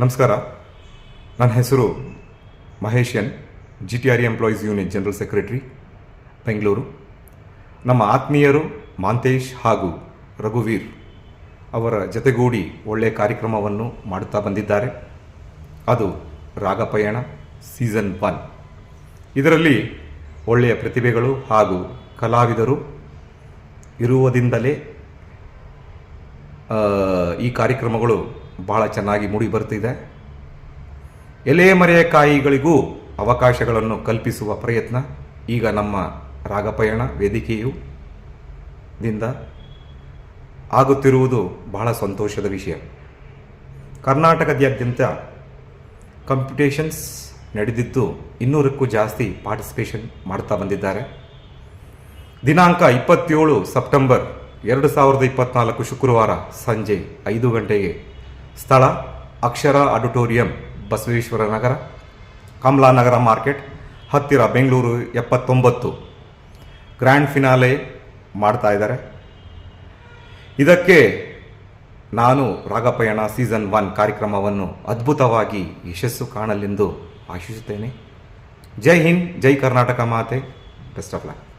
ನಮಸ್ಕಾರ. ನನ್ನ ಹೆಸರು Maheshan G T R employees union general secretary Bengaluru ನಮ್ಮ ಆತ್ಮೀಯರು ಮಾಂತೇಶ್ ಹಾಗೂ ರಘುವೀರ್ ಅವರ ಜೊತೆಗೂಡಿ ಒಳ್ಳೆಯ ಕಾರ್ಯಕ್ರಮವನ್ನು ಮಾಡುತ್ತಾ ಬಂದಿದ್ದಾರೆ. ಅದು ರಾಗಪಯಣ ಸೀಸನ್ ಒನ್ ಇದರಲ್ಲಿ ಒಳ್ಳೆಯ ಪ್ರತಿಭೆಗಳು ಹಾಗೂ ಕಲಾವಿದರು ಇರುವುದಿಂದಲೇ ಈ ಕಾರ್ಯಕ್ರಮಗಳು ಬಹಳ ಚೆನ್ನಾಗಿ ಮೂಡಿ ಬರ್ತಿದೆ. ಎಲೆ ಮರೆಯಕಾಯಿಗಳಿಗೂ ಅವಕಾಶಗಳನ್ನು ಕಲ್ಪಿಸುವ ಪ್ರಯತ್ನ. ಈಗ ನಮ್ಮ ರಾಗಪಯಣ ವೇದಿಕೆಯು ದಿಂದ ಆಗುತ್ತಿರುವುದು ಬಹಳ ಸಂತೋಷದ ವಿಷಯ. ಕರ್ನಾಟಕದಾದ್ಯಂತ ಕಾಂಪಿಟೇಷನ್ಸ್ ನಡೆದಿದ್ದು ಇನ್ನೂರಕ್ಕೂ ಜಾಸ್ತಿ ಪಾರ್ಟಿಸಿಪೇಷನ್ ಮಾಡ್ತಾ ಬಂದಿದ್ದಾರೆ. ದಿನಾಂಕ ಇಪ್ಪತ್ತೇಳು ಸೆಪ್ಟೆಂಬರ್ ಎರಡು ಸಾವಿರದ ಇಪ್ಪತ್ನಾಲ್ಕು ಶುಕ್ರವಾರ ಸಂಜೆ ಐದು ಗಂಟೆಗೆ ಸ್ಥಳ, ಅಕ್ಷರ ಆಡಿಟೋರಿಯಂ, ಬಸವೇಶ್ವರ ನಗರ, ಕಮಲಾನಗರ ಮಾರ್ಕೆಟ್, ಹತ್ತಿರ ಬೆಂಗಳೂರು ಎಪ್ಪತ್ತೊಂಬತ್ತು. ಗ್ರ್ಯಾಂಡ್ ಫಿನಾಲೆ ಮಾಡ್ತಾ ಇದ್ದಾರೆ. ಇದಕ್ಕೆ ನಾನು ರಾಗಪಯಣ ಸೀಸನ್ ಒನ್ ಕಾರ್ಯಕ್ರಮವನ್ನು ಅದ್ಭುತವಾಗಿ ಯಶಸ್ಸು ಕಾಣಲೆಂದು ಆಶಿಸುತ್ತೇನೆ. ಜೈ ಹಿಂದ್, ಜೈ ಕರ್ನಾಟಕ ಮಾತೆ. Best of luck.